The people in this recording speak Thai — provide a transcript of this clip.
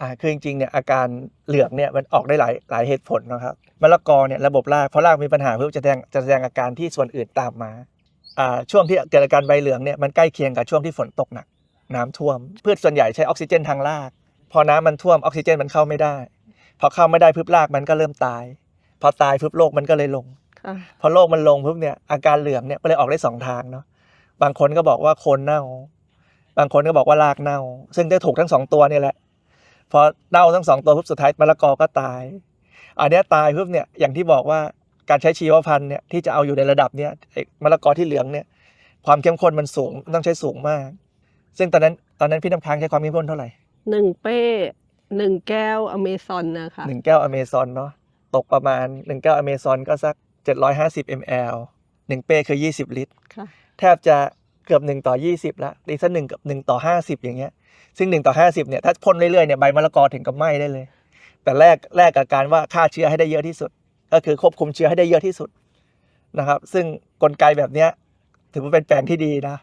อ่าคือจริงๆเนี่ยอาการเหลืองเนี่ยมันออกได้หลายหลายเหตุผลนะครับมะละกอเนี่ยระบบรากพอรากมีปัญหาเพื่อจะแสดงจะแสดงอาการที่ส่วนอื่นตามมาอ่าช่วงที่เกิดอาการใบเหลืองเนี่ยมันใกล้เคียงกับช่วงที่ฝนตกหนัก น้ำท่วมพืชส่วนใหญ่ใช้ออกซิเจนทางราก พอน้ำมันท่วมออกซิเจนมันเข้าไม่ได้ พอเข้าไม่ได้พึบรากมันก็เริ่มตาย พอตายพึบโรคมันก็เลยลงค่ะพอโรคมันลงปุ๊บเนี่ยอาการเหลืองเนี่ยก็เลยออกได้สองทางเนาะบางคนก็บอกว่าโคนเน่า บางคนก็บอกว่ารากเน่า ซึ่งจะถูกทั้งสองตัวเนี่ยแหละ พอเน่าทั้งสองตัวปุ๊บสุดท้ายมะละกอก็ตาย อันเนี้ยตายปุ๊บเนี่ยอย่างที่บอกว่าการใช้ชีวพันธุ์เนี่ยที่จะเอาอยู่ในระดับเนี้ยไอ้มะละกอที่เหลืองเนี่ยความเข้มข้นมันสูงต้องใช้สูงมาก ซึ่งตอนนั้นตอนนั้นพี่น้ำค้างใช้ความเข้มข้นเท่าไหร่หนึ่งเป้หนึ่งแก้วอเมซอนนะคะหนึ่งแก้วอเมซอนเนาะตกประมาณหนึ่งแก้วอเมซอนก็สัก 750 ml หนึ่งเป้คือ 20 ลิตรค่ะแทบจะ เกือบ 1 ต่อ 20ละดีสักหนึ่งกับ1ต่อ 50 อย่างเงี้ย ซึ่ง 1 ต่อ 50เนี่ยถ้าพ่นเรื่อยๆเนี่ยใบมะละกอถึงกับไหม้ได้เลย แต่แรกแรกกับการว่าฆ่าเชื้อให้ได้เยอะที่สุด ก็คือควบคุมเชื้อให้ได้เยอะที่สุดนะครับ ซึ่งกลไกแบบเนี้ยถือว่าเป็นแปลงที่ดีนะ